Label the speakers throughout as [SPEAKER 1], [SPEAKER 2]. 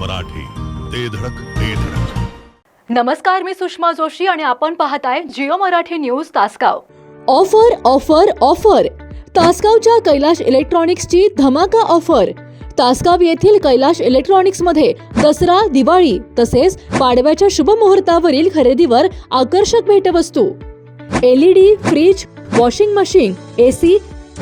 [SPEAKER 1] मराठी. ते धडक ते धडक.
[SPEAKER 2] नमस्कार मी सुषमा जोशी आणि आपण पाहताय Jio Marathi news Tasgaon.
[SPEAKER 3] Offer offer offer. तासगावच्या Kailash इलेक्ट्रॉनिक्सची धमाका ऑफर. तासगाव येथील कैलाश इलेक्ट्रॉनिक्समध्ये दसरा दिवाळी तसेच पाडव्याच्या शुभ मुहूर्तावरील खरेदीवर आकर्षक भेटवस्तू. LED fridge washing machine AC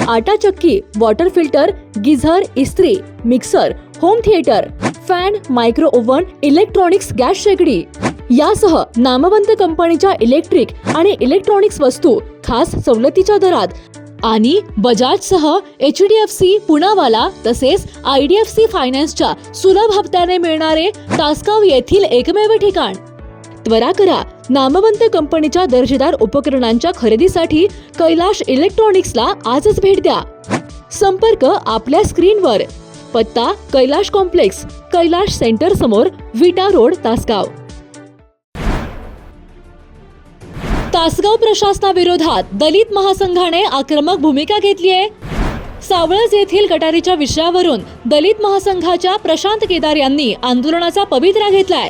[SPEAKER 3] आटा चक्की वॉटर फिल्टर गिझर इस्त्री mixer home theatre. Fan micro oven electronics gas शेगडी. यासह नामवंत कंपनीच्या इलेक्ट्रिक आणि इलेक्ट्रॉनिक्स वस्तू खास सवलतीच्या दरात. आणि बजाज सह H D F C Poonawalla तसेच आय डी एफ सी फायनान्सच्या सुलभ हप्त्याने मिळणारे तासगाव येथील एकमेव ठिकाण. त्वरा करा नामवंत कंपनीच्या दर्जेदार उपकरणांच्या खरेदीसाठी कैलाश इलेक्ट्रॉनिक्सला आजच भेट द्या. संपर्क आपल्या स्क्रीनवर. पत्ता कैलाश कॉम्प्लेक्स कैलाश सेंटर समोर विटा रोड तासगाव. तासगाव प्रशासनाविरोधात दलित महासंघाने आक्रमक भूमिका घेतली आहे. सावळज येथील गटारीच्या विषयावरून दलित महासंघाच्या प्रशांत केदार यांनी आंदोलनाचा पवित्रा घेतलाय.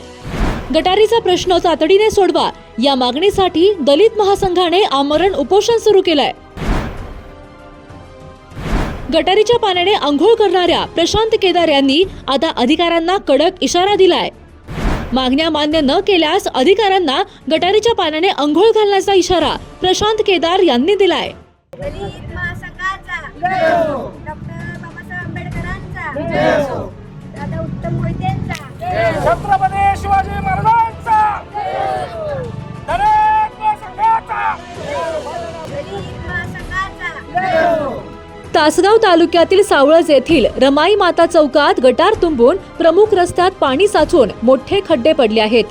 [SPEAKER 3] गटारीचा प्रश्न तातडीने सोडवा या मागणीसाठी दलित महासंघाने आमरण उपोषण सुरू केलंय. गटारीच्या पाण्याने आंघोळ करणाऱ्या प्रशांत केदार यांनी आता अधिकाऱ्यांना कडक इशारा दिलाय. मागण्या मान्य न केल्यास अधिकाऱ्यांना गटारीच्या पाण्याने आंघोळ घालण्याचा इशारा प्रशांत केदार यांनी दिलाय.
[SPEAKER 4] दादा उत्तम
[SPEAKER 5] छत्रपती शिवाजी महाराजांचा
[SPEAKER 3] तासगाव तालुक्यातील सावळज येथील रमाई माता चौकात गटार तुंबून प्रमुख रस्त्यात पाणी साचून मोठे खड्डे पडले आहेत.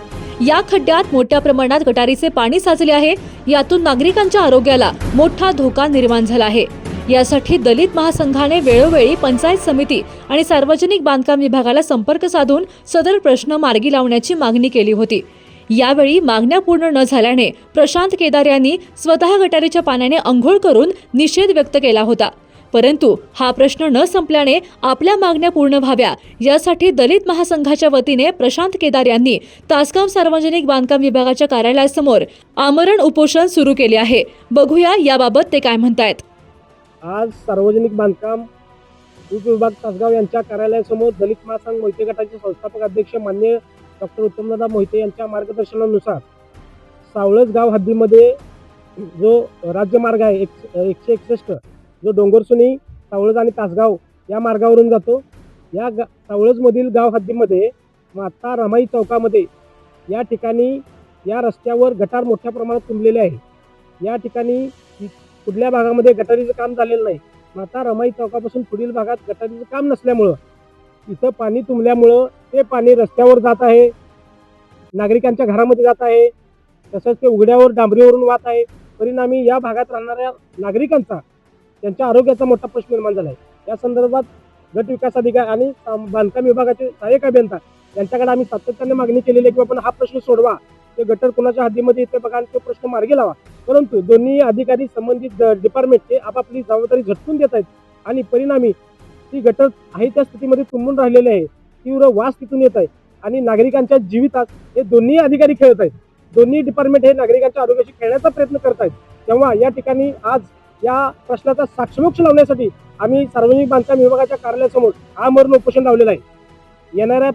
[SPEAKER 3] या खड्ड्यात मोठ्या प्रमाणात गटारीचे पाणी साचले आहे. यातून नागरिकांच्या आरोग्याला मोठा धोका निर्माण झाला आहे. यासाठी दलित महासंघाने वेळोवेळी पंचायत समिती आणि सार्वजनिक बांधकाम विभागाला संपर्क साधून सदर प्रश्न मार्गी लावण्याची मागणी केली होती. यावेळी मागण्या पूर्ण न झाल्याने प्रशांत केदार यांनी स्वतः गटारीच्या पाण्याने अंघोळ करून निषेध व्यक्त केला होता. परंतु हा प्रश्न न संपल्याने आपल्या मागण्या पूर्ण व्हाव्या. यासाठी दलित महासंघाच्या वतीने प्रशांत केदार यांनी तासगाव सार्वजनिक बांधकाम विभागाच्या कार्यालयासमोर आमरण उपोषण सुरू केले आहे. बघूया याबाबत ते काय म्हणतायत.
[SPEAKER 5] आज सार्वजनिक बांधकाम उपविभाग तासगाव यांच्या कार्यालयासमोर दलित महासंघ मोहिते गटाचे संस्थापक अध्यक्ष मान्य डॉक्टर उत्तमदादा मोहिते यांच्या मार्गदर्शनानुसार सावळस गाव हद्दीमध्ये जो राज्यमार्ग आहे एक एकशे एकसष्ट जो डोंगरसुनी सावळज आणि तासगाव या मार्गावरून जातो. या गा सावळजमधील गाव हद्दीमध्ये माता रमाई चौकामध्ये या ठिकाणी या रस्त्यावर गटार मोठ्या प्रमाणात तुंबलेले आहे. या ठिकाणी कुठल्या भागामध्ये गटारीचं काम झालेलं नाही. माता रमाई चौकापासून पुढील भागात गटारीचं काम नसल्यामुळं इथं पाणी तुंबल्यामुळं ते पाणी रस्त्यावर जात आहे. नागरिकांच्या घरामध्ये जात आहे. तसंच ते उघड्यावर डांबरीवरून वाहत आहे. परिणामी या भागात राहणाऱ्या नागरिकांचा त्यांच्या आरोग्याचा मोठा प्रश्न निर्माण झाला आहे या संदर्भात गट विकास अधिकारी आणि बांधकाम विभागाचे सहाय्यक अभियंता यांच्याकडे आम्ही सातत्याने मागणी केलेली आहे की आपण हा प्रश्न सोडवा. ते गटर कुणाच्या हद्दीमध्ये येते बघा आणि तो प्रश्न मार्गी लावा. परंतु दोन्ही अधिकारी संबंधित डिपार्टमेंटचे आपापली जबाबदारी झटकून देत आहेत आणि परिणामी ती गटर आहे त्या स्थितीमध्ये तुंबून राहिलेले आहे. तीव्र वास तिथून येत आहे आणि नागरिकांच्या जीवितात हे दोन्ही अधिकारी खेळत आहेत. दोन्ही डिपार्टमेंट हे नागरिकांच्या आरोग्याशी खेळण्याचा प्रयत्न करत आहेत. तेव्हा या ठिकाणी आज या प्रश्नाचा साक्षमोक्ष लावण्यासाठी आम्ही सार्वजनिक बांधकाम विभागाच्या कार्यालयासमोर आमरण उपोषण लावलेलं आहे. येणाऱ्या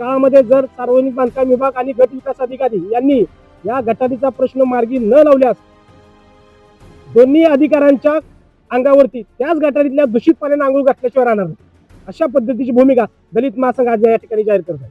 [SPEAKER 5] काळामध्ये जर सार्वजनिक बांधकाम विभाग आणि गट विकास अधिकारी यांनी या गटारीचा प्रश्न मार्गी न लावल्यास दोन्ही अधिकाऱ्यांच्या अंगावरती त्याच गटारीतल्या दूषित पाण्याने आंघोळ घातल्याशिवाय राहणार अशा पद्धतीची भूमिका दलित महासंघ आज या ठिकाणी जाहीर करत आहे.